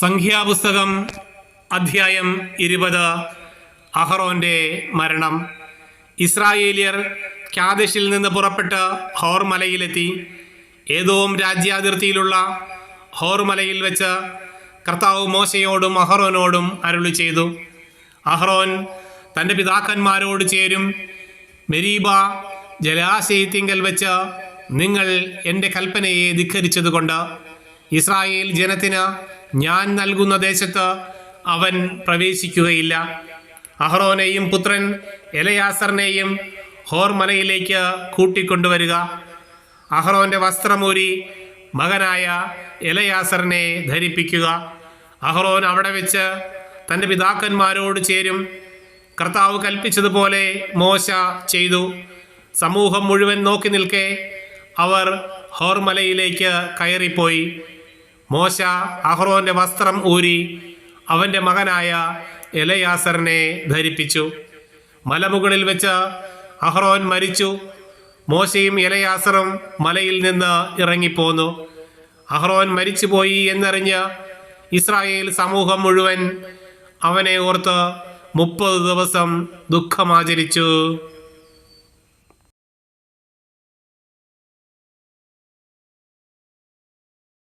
സംഖ്യാപുസ്തകം അധ്യായം ഇരുപത് അഹറോന്റെ മരണം. ഇസ്രായേലിയർ ക്യാദശിൽ നിന്ന് പുറപ്പെട്ട് ഹോർ മലയിലെത്തി ഏതോം രാജ്യാതിർത്തിയിലുള്ള ഹോർ മലയിൽ വെച്ച് കർത്താവ് മോശയോടും അഹറോനോടും അരുളി ചെയ്തു. അഹ്റോൻ തന്റെ പിതാക്കന്മാരോട് ചേരും മെരീബ ജലാശയത്തിങ്കൽ വെച്ച് നിങ്ങൾ എന്റെ കൽപ്പനയെ ധിഖരിച്ചതുകൊണ്ട് ഇസ്രായേൽ ജനത്തിന് ഞാൻ നൽകുന്ന ദേശത്ത് അവൻ പ്രവേശിക്കുകയില്ല. അഹ്റോനെയും പുത്രൻ എലയാസറിനെയും ഹോർമലയിലേക്ക് കൂട്ടിക്കൊണ്ടുവരിക. അഹ്റോന്റെ വസ്ത്രമൂരി മകനായ എലയാസറിനെ ധരിപ്പിക്കുക. അഹ്റോൻ അവിടെ വെച്ച് തന്റെ പിതാക്കന്മാരോട് ചേരും. കർത്താവ് കൽപ്പിച്ചതുപോലെ മോശ ചെയ്തു. സമൂഹം മുഴുവൻ നോക്കി നിൽക്കെ അവർ ഹോർമലയിലേക്ക് കയറിപ്പോയി. മോശ അഹ്റോന്റെ വസ്ത്രം ഊരി അവന്റെ മകനായ എലയാസറിനെ ധരിപ്പിച്ചു. മലമുകളിൽ വെച്ച് അഹ്റോൻ മരിച്ചു. മോശയും എലയാസറും മലയിൽ നിന്ന് ഇറങ്ങിപ്പോന്നു. അഹ്റോൻ മരിച്ചുപോയി എന്നറിഞ്ഞ് ഇസ്രായേൽ സമൂഹം മുഴുവൻ അവനെ ഓർത്ത് മുപ്പത് ദിവസം ദുഃഖമാചരിച്ചു.